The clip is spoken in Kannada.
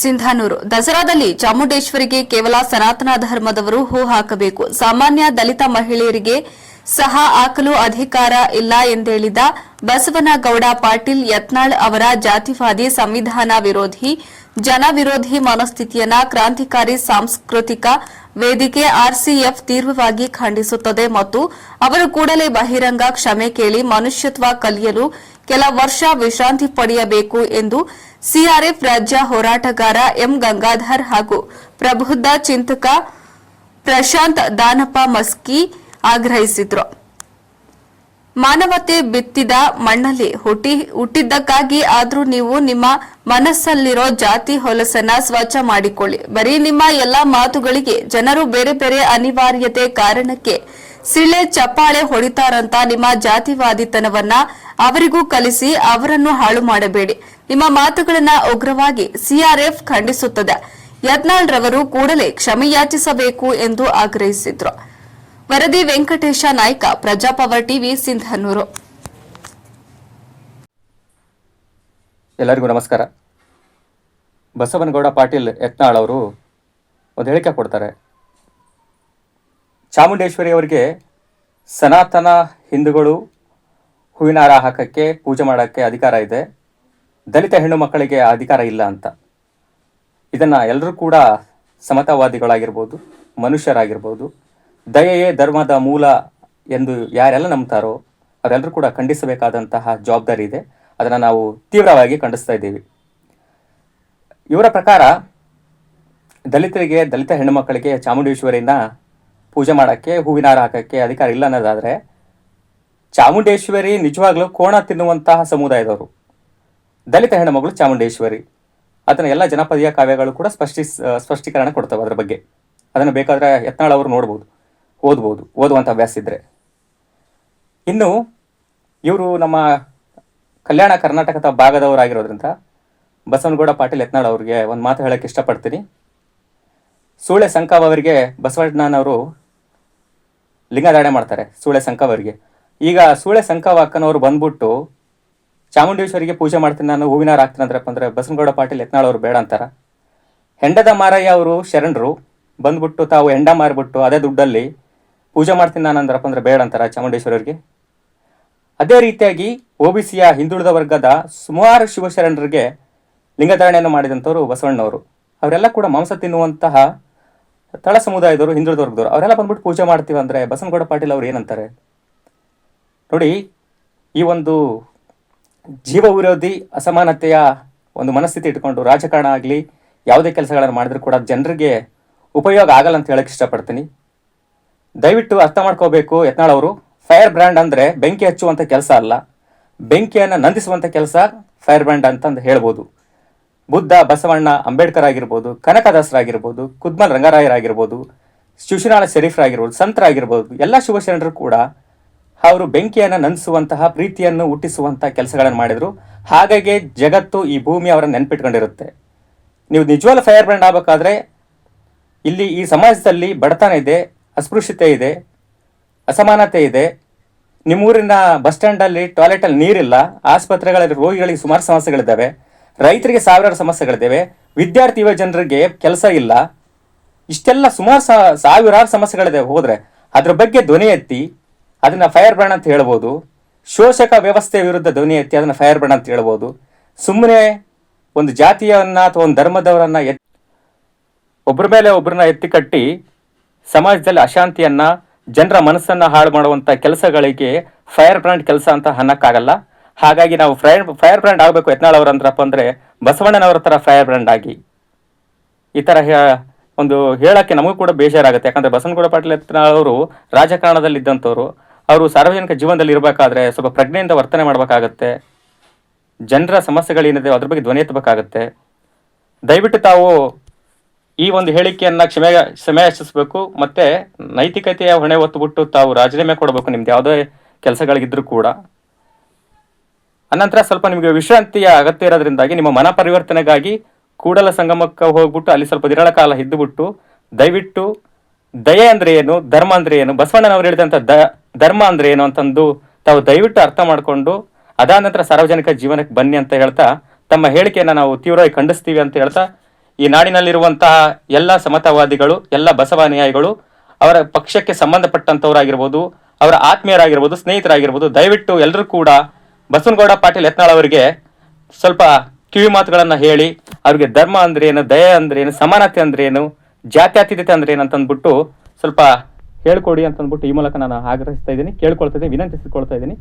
ಸಿಂಧಾನೂರು. ದಸರಾದಲ್ಲಿ ಚಾಮುಂಡೇಶ್ವರಿಗೆ ಕೇವಲ ಸನಾತನ ಧರ್ಮದವರು ಹೂ ಹಾಕಬೇಕು. ಸಾಮಾನ್ಯ ದಲಿತ ಮಹಿಳೆಯರಿಗೆ ಸಹ ಹಾಕಲು ಅಧಿಕಾರ ಇಲ್ಲ ಎಂದೇಳಿದ ಬಸವನಗೌಡ ಪಾಟೀಲ್ ಯತ್ನಾಳ್ ಅವರ ಜಾತಿವಾದಿ ಸಂವಿಧಾನ ವಿರೋಧಿ ಜನ ವಿರೋಧಿ ಮನಸ್ಥಿತಿಯನ್ನ ಕ್ರಾಂತಿಕಾರಿ ಸಾಂಸ್ಕೃತಿಕ ವೇದಿಕೆ ಆರ್ಸಿಎಫ್ ತೀವ್ರವಾಗಿ ಖಂಡಿಸುತ್ತದೆ ಮತ್ತು ಅವರು ಕೂಡಲೇ ಬಹಿರಂಗ ಕ್ಷಮೆ ಕೇಳಿ ಮನುಷ್ಯತ್ವ ಕಲಿಯಲು ಕೆಲ ವರ್ಷ ವಿಶ್ರಾಂತಿ ಪಡೆಯಬೇಕು ಎಂದು ಸಿಆರ್ಎಫ್ ರಾಜ್ಯ ಹೋರಾಟಗಾರ ಎಂ ಗಂಗಾಧರ್ ಹಾಗೂ ಪ್ರಬುದ್ಧ ಚಿಂತಕ ಪ್ರಶಾಂತ್ ದಾನಪ್ಪ ಮಸ್ಕಿ ಆಗ್ರಹಿಸಿದ್ರು. ಮಾನವತೆ ಬಿತ್ತಿದ ಮಣ್ಣಲ್ಲಿ ಹುಟ್ಟಿ ಹುಟ್ಟಿದ್ದಕ್ಕಾಗಿ ಆದ್ರೂ ನೀವು ನಿಮ್ಮ ಮನಸ್ಸಲ್ಲಿರೋ ಜಾತಿ ಹೊಲಸನ್ನ ಸ್ವಚ್ಛ ಮಾಡಿಕೊಳ್ಳಿ. ಬರೀ ನಿಮ್ಮ ಎಲ್ಲಾ ಮಾತುಗಳಿಗೆ ಜನರು ಬೇರೆ ಬೇರೆ ಅನಿವಾರ್ಯತೆ ಕಾರಣಕ್ಕೆ ಸಿಳೆ ಚಪ್ಪಾಳೆ ಹೊಡಿತಾರಂತ ನಿಮ್ಮ ಜಾತಿವಾದಿತನವನ್ನ ಅವರಿಗೂ ಕಲಿಸಿ ಅವರನ್ನು ಹಾಳು ಮಾಡಬೇಡಿ. ನಿಮ್ಮ ಮಾತುಗಳನ್ನ ಉಗ್ರವಾಗಿ ಸಿಆರ್ಎಫ್ ಖಂಡಿಸುತ್ತದೆ. ಯತ್ನಾಳ್ ರವರು ಕೂಡಲೇ ಕ್ಷಮೆಯಾಚಿಸಬೇಕು ಎಂದು ಆಗ್ರಹಿಸಿದ್ರು. ವರದಿ ವೆಂಕಟೇಶ ನಾಯ್ಕ ಪ್ರಜಾಪವರ್ ಟಿವಿ, ಸಿಂಧನೂರು. ಎಲ್ಲರಿಗೂ ನಮಸ್ಕಾರ. ಬಸವನಗೌಡ ಪಾಟೀಲ್ ಯತ್ನಾಳ್ ಅವರು ಒಂದು ಹೇಳಿಕೆ ಕೊಡ್ತಾರೆ. ಚಾಮುಂಡೇಶ್ವರಿ ಅವರಿಗೆ ಸನಾತನ ಹಿಂದೂಗಳು ಹೂವಿನ ಹಾರ ಹಾಕಕ್ಕೆ ಪೂಜೆ ಮಾಡೋಕ್ಕೆ ಅಧಿಕಾರ ಇದೆ. ದಲಿತ ಹೆಣ್ಣು ಮಕ್ಕಳಿಗೆ ಅಧಿಕಾರ ಇಲ್ಲ ಅಂತ. ಇದನ್ನು ಎಲ್ಲರೂ ಕೂಡ ಸಮತಾವಾದಿಗಳಾಗಿರ್ಬೋದು, ಮನುಷ್ಯರಾಗಿರ್ಬೋದು ದಯೆಯೇ ಧರ್ಮದ ಮೂಲ ಎಂದು ಯಾರೆಲ್ಲ ನಂಬ್ತಾರೋ ಅವರೆಲ್ಲರೂ ಕೂಡ ಖಂಡಿಸಬೇಕಾದಂತಹ ಜವಾಬ್ದಾರಿ ಇದೆ. ಅದನ್ನು ನಾವು ತೀವ್ರವಾಗಿ ಖಂಡಿಸ್ತಾ ಇದ್ದೀವಿ. ಇವರ ಪ್ರಕಾರ ದಲಿತರಿಗೆ, ದಲಿತ ಹೆಣ್ಣುಮಕ್ಕಳಿಗೆ ಚಾಮುಂಡೇಶ್ವರಿನ ಪೂಜೆ ಮಾಡೋಕ್ಕೆ, ಹೂವಿನ ಹಾರ ಹಾಕೋಕ್ಕೆ ಅಧಿಕಾರ ಇಲ್ಲ ಅನ್ನೋದಾದರೆ ಚಾಮುಂಡೇಶ್ವರಿ ನಿಜವಾಗ್ಲೂ ಕೋಣ ತಿನ್ನುವಂತಹ ಸಮುದಾಯದವರು. ದಲಿತ ಹೆಣ್ಣುಮಗಳು ಚಾಮುಂಡೇಶ್ವರಿ. ಅದನ್ನು ಎಲ್ಲ ಜನಪದೀಯ ಕಾವ್ಯಗಳು ಕೂಡ ಸ್ಪಷ್ಟಿ, ಸ್ಪಷ್ಟೀಕರಣ ಕೊಡ್ತವೆ ಅದರ ಬಗ್ಗೆ. ಅದನ್ನು ಬೇಕಾದರೆ ಯತ್ನಾಳ್ ಅವರು ನೋಡ್ಬೋದು. ಓದ್ಬೋದು ಓದುವಂಥ ಅಭ್ಯಾಸ ಇದ್ದರೆ ಇನ್ನು ಇವರು ನಮ್ಮ ಕಲ್ಯಾಣ ಕರ್ನಾಟಕದ ಭಾಗದವರಾಗಿರೋದ್ರಿಂದ ಬಸವನಗೌಡ ಪಾಟೀಲ್ ಯತ್ನಾಳ್ ಅವರಿಗೆ ಒಂದು ಮಾತು ಹೇಳಕ್ಕೆ ಇಷ್ಟಪಡ್ತೀನಿ. ಸೂಳೆ ಸಂಕಾವ್ ಅವರಿಗೆ ಬಸವಣ್ಣನವರು ಲಿಂಗದಾಡೆ ಮಾಡ್ತಾರೆ, ಸೂಳೆ ಸಂಕಾವ್ ಅವರಿಗೆ. ಈಗ ಸೂಳೆ ಸಂಕಾವ್ ಅಕ್ಕನವರು ಬಂದ್ಬಿಟ್ಟು ಚಾಮುಂಡೇಶ್ವರಿಗೆ ಪೂಜೆ ಮಾಡ್ತೀನಿ ನಾನು, ಹೂವಿನ ಹಾರ ಹಾಕ್ತೀನಿ ಅಂದ್ರಪ್ಪ ಅಂದರೆ ಬಸವನಗೌಡ ಪಾಟೀಲ್ ಯತ್ನಾಳ್ ಅವರು ಬೇಡ ಅಂತಾರ. ಹೆಂಡದ ಮಾರಯ್ಯ ಅವರು ಶರಣರು ಬಂದ್ಬಿಟ್ಟು ತಾವು ಹೆಂಡ ಮಾರಿಬಿಟ್ಟು ಅದೇ ದುಡ್ಡಲ್ಲಿ ಪೂಜೆ ಮಾಡ್ತೀನಿ ನಾನು ಅಂದ್ರಪ್ಪ ಅಂದ್ರೆ ಬೇಡ ಅಂತಾರ ಚಾಮುಂಡೇಶ್ವರಿಗೆ ಅದೇ ರೀತಿಯಾಗಿ ಒ ಬಿ ಸಿಯ ಹಿಂದುಳಿದ ವರ್ಗದ ಸುಮಾರು ಶಿವಶರಣರಿಗೆ ಲಿಂಗಧಾರಣೆಯನ್ನು ಮಾಡಿದಂಥವ್ರು ಬಸವಣ್ಣವರು. ಅವರೆಲ್ಲ ಕೂಡ ಮಾಂಸ ತಿನ್ನುವಂತಹ ತಳ ಸಮುದಾಯದವರು, ಹಿಂದುಳಿದ ವರ್ಗದವರು. ಅವರೆಲ್ಲ ಬಂದ್ಬಿಟ್ಟು ಪೂಜೆ ಮಾಡ್ತೀವಿ ಅಂದರೆ ಬಸವನಗೌಡ ಪಾಟೀಲ್ ಅವರು ಏನಂತಾರೆ? ನೋಡಿ, ಈ ಒಂದು ಜೀವ ವಿರೋಧಿ ಅಸಮಾನತೆಯ ಒಂದು ಮನಸ್ಥಿತಿ ಇಟ್ಕೊಂಡು ರಾಜಕಾರಣ ಆಗಲಿ, ಯಾವುದೇ ಕೆಲಸಗಳನ್ನು ಮಾಡಿದ್ರು ಕೂಡ ಜನರಿಗೆ ಉಪಯೋಗ ಆಗಲ್ಲ ಅಂತ ಹೇಳಕ್ಕೆ ಇಷ್ಟಪಡ್ತೀನಿ. ದಯವಿಟ್ಟು ಅರ್ಥ ಮಾಡ್ಕೋಬೇಕು ಯತ್ನಾಳ್ ಅವರು. ಫೈರ್ ಬ್ರ್ಯಾಂಡ್ ಅಂದರೆ ಬೆಂಕಿ ಹಚ್ಚುವಂಥ ಕೆಲಸ ಅಲ್ಲ. ಬೆಂಕಿಯನ್ನು ನಂದಿಸುವಂಥ ಕೆಲಸ ಫೈರ್ ಬ್ರ್ಯಾಂಡ್ ಅಂತಂದು ಹೇಳ್ಬೋದು. ಬುದ್ಧ, ಬಸವಣ್ಣ, ಅಂಬೇಡ್ಕರ್ ಆಗಿರ್ಬೋದು ಕನಕದಾಸರಾಗಿರ್ಬೋದು ಕುದ್ಮಲ್ ರಂಗರಾಯರಾಗಿರ್ಬೋದು ಶಿವಶಿನಾಳ ಶರೀಫರಾಗಿರ್ಬೋದು ಸಂತರಾಗಿರ್ಬೋದು ಎಲ್ಲ ಶಿವಶರಣರು ಕೂಡ ಅವರು ಬೆಂಕಿಯನ್ನು ನಂದಿಸುವಂತಹ ಪ್ರೀತಿಯನ್ನು ಹುಟ್ಟಿಸುವಂಥ ಕೆಲಸಗಳನ್ನು ಮಾಡಿದರು. ಹಾಗಾಗಿ ಜಗತ್ತು ಈ ಭೂಮಿ ಅವರನ್ನು ನೆನಪಿಟ್ಕೊಂಡಿರುತ್ತೆ. ನೀವು ನಿಜವಾದ ಫೈರ್ ಬ್ರ್ಯಾಂಡ್ ಆಗಬೇಕಾದ್ರೆ ಇಲ್ಲಿ ಈ ಸಮಾಜದಲ್ಲಿ ಬಡತನ ಇದೆ. ಅಸ್ಪೃಶ್ಯತೆ ಇದೆ, ಅಸಮಾನತೆ ಇದೆ. ನಿಮ್ಮೂರಿನ ಬಸ್ ಸ್ಟ್ಯಾಂಡಲ್ಲಿ ಟಾಯ್ಲೆಟಲ್ಲಿ ನೀರಿಲ್ಲ, ಆಸ್ಪತ್ರೆಗಳಲ್ಲಿ ರೋಗಿಗಳಿಗೆ ಸುಮಾರು ಸಮಸ್ಯೆಗಳಿದ್ದಾವೆ. ರೈತರಿಗೆ ಸಾವಿರಾರು ಸಮಸ್ಯೆಗಳಿದ್ದಾವೆ. ವಿದ್ಯಾರ್ಥಿ ಯುವ ಜನರಿಗೆ ಕೆಲಸ ಇಲ್ಲ. ಇಷ್ಟೆಲ್ಲ ಸುಮಾರು ಸಾವಿರಾರು ಸಮಸ್ಯೆಗಳಿದೆ ಹೋದರೆ ಅದ್ರ ಬಗ್ಗೆ ಧ್ವನಿ ಎತ್ತಿ, ಅದನ್ನ ಫೈರ್ ಬ್ರ್ಯಾಂಡ್ ಅಂತ ಹೇಳ್ಬೋದು. ಶೋಷಕ ವ್ಯವಸ್ಥೆ ವಿರುದ್ಧ ಧ್ವನಿ ಎತ್ತಿ ಅದನ್ನ ಫೈರ್ ಬ್ರ್ಯಾಂಡ್ ಅಂತ ಹೇಳ್ಬೋದು. ಸುಮ್ಮನೆ ಒಂದು ಜಾತಿಯವನ್ನ ಅಥವಾ ಒಂದು ಧರ್ಮದವರನ್ನ ಎತ್ ಒಬ್ಬರ ಮೇಲೆ ಒಬ್ಬರನ್ನ ಎತ್ತಿ ಕಟ್ಟಿ ಸಮಾಜದಲ್ಲಿ ಅಶಾಂತಿಯನ್ನ, ಜನರ ಮನಸ್ಸನ್ನ ಹಾಳು ಮಾಡುವಂತ ಕೆಲಸಗಳಿಗೆ ಫೈರ್ ಬ್ರ್ಯಾಂಡ್ ಕೆಲಸ ಅಂತ ಅನ್ನಕ್ಕಾಗಲ್ಲ. ಹಾಗಾಗಿ ನಾವು ಫೈರ್ ಫೈರ್ ಬ್ರ್ಯಾಂಡ್ ಆಗಬೇಕು ಯತ್ನಾಳ್ ಅವ್ರ ಅಂದ್ರಪ್ಪ ಅಂದ್ರೆ ಬಸವಣ್ಣನವರ ತರ ಫೈರ್ ಬ್ರ್ಯಾಂಡ್ ಆಗಿ. ಈ ತರ ಒಂದು ಹೇಳಕ್ಕೆ ನಮಗೂ ಕೂಡ ಬೇಜಾರಾಗುತ್ತೆ. ಯಾಕಂದ್ರೆ ಬಸವನಗೌಡ ಪಾಟೀಲ್ ಯತ್ನಾಳ್ ಅವರು ರಾಜಕಾರಣದಲ್ಲಿ ಇದ್ದಂಥವ್ರು ಅವರು ಸಾರ್ವಜನಿಕ ಜೀವನದಲ್ಲಿ ಇರಬೇಕಾದ್ರೆ ಸ್ವಲ್ಪ ಪ್ರಜ್ಞೆಯಿಂದ ವರ್ತನೆ ಮಾಡಬೇಕಾಗತ್ತೆ. ಜನರ ಸಮಸ್ಯೆಗಳೇನಿದೆ ಅದ್ರ ಬಗ್ಗೆ ಧ್ವನಿ ಎತ್ತಬೇಕಾಗತ್ತೆ. ದಯವಿಟ್ಟು ತಾವು ಈ ಒಂದು ಹೇಳಿಕೆಯನ್ನ ಕ್ಷಮೆ ಕ್ಷಮೆ ಯಾಚಿಸಬೇಕು ಮತ್ತೆ ನೈತಿಕತೆಯ ಹೊಣೆ ಹೊತ್ತುಬಿಟ್ಟು ತಾವು ರಾಜೀನಾಮೆ ಕೊಡಬೇಕು, ನಿಮ್ದು ಯಾವುದೇ ಕೆಲಸಗಳಿಗಿದ್ರು ಕೂಡ. ಅನಂತರ ಸ್ವಲ್ಪ ನಿಮಗೆ ವಿಶ್ರಾಂತಿಯ ಅಗತ್ಯ ಇರೋದ್ರಿಂದಾಗಿ ನಿಮ್ಮ ಮನ ಪರಿವರ್ತನೆಗಾಗಿ ಕೂಡಲ ಸಂಗಮಕ್ಕೆ ಹೋಗ್ಬಿಟ್ಟು ಅಲ್ಲಿ ಸ್ವಲ್ಪ ದಿನಗಳ ಕಾಲ ಇದ್ದುಬಿಟ್ಟು ದಯವಿಟ್ಟು ದಯೆ ಅಂದ್ರೆ ಏನು, ಧರ್ಮ ಅಂದ್ರೆ ಏನು, ಬಸವಣ್ಣನವರು ಹೇಳಿದಂಥ ದ, ಧರ್ಮ ಅಂದ್ರೆ ಏನು ಅಂತಂದು ತಾವು ದಯವಿಟ್ಟು ಅರ್ಥ ಮಾಡಿಕೊಂಡು, ಅದಾದ ನಂತರ ಸಾರ್ವಜನಿಕ ಜೀವನಕ್ಕೆ ಬನ್ನಿ ಅಂತ ಹೇಳ್ತಾ ತಮ್ಮ ಹೇಳಿಕೆಯನ್ನು ನಾವು ತೀವ್ರವಾಗಿ ಖಂಡಿಸ್ತೀವಿ ಅಂತ ಹೇಳ್ತಾ ಈ ನಾಡಿನಲ್ಲಿರುವಂತಹ ಎಲ್ಲ ಸಮತಾವಾದಿಗಳು, ಎಲ್ಲ ಬಸವಾನುಯಾಯಿಗಳು ಅವರ ಪಕ್ಷಕ್ಕೆ ಸಂಬಂಧಪಟ್ಟಂತವರಾಗಿರ್ಬೋದು, ಅವರ ಆತ್ಮೀಯರಾಗಿರ್ಬೋದು, ಸ್ನೇಹಿತರಾಗಿರ್ಬೋದು, ದಯವಿಟ್ಟು ಎಲ್ಲರೂ ಕೂಡ ಬಸವನಗೌಡ ಪಾಟೀಲ್ ಯತ್ನಾಳ್ ಅವರಿಗೆ ಸ್ವಲ್ಪ ಕಿವಿ ಮಾತುಗಳನ್ನು ಹೇಳಿ, ಅವ್ರಿಗೆ ಧರ್ಮ ಅಂದ್ರೆ ಏನು, ದಯೆ ಅಂದ್ರೆ ಏನು, ಸಮಾನತೆ ಅಂದ್ರೆ ಏನು, ಜಾತ್ಯತೀತತೆ ಅಂದ್ರೆ ಏನು ಅಂತಂದ್ಬಿಟ್ಟು ಸ್ವಲ್ಪ ಹೇಳ್ಕೊಡಿ ಅಂತಂದ್ಬಿಟ್ಟು ಈ ಮೂಲಕ ನಾನು ಆಗ್ರಹಿಸ್ತಾ ಇದ್ದೀನಿ, ಕೇಳ್ಕೊಳ್ತಾ ಇದ್ದೀನಿ, ವಿನಂತಿಸಿಕೊಳ್ತಾ ಇದ್ದೀನಿ.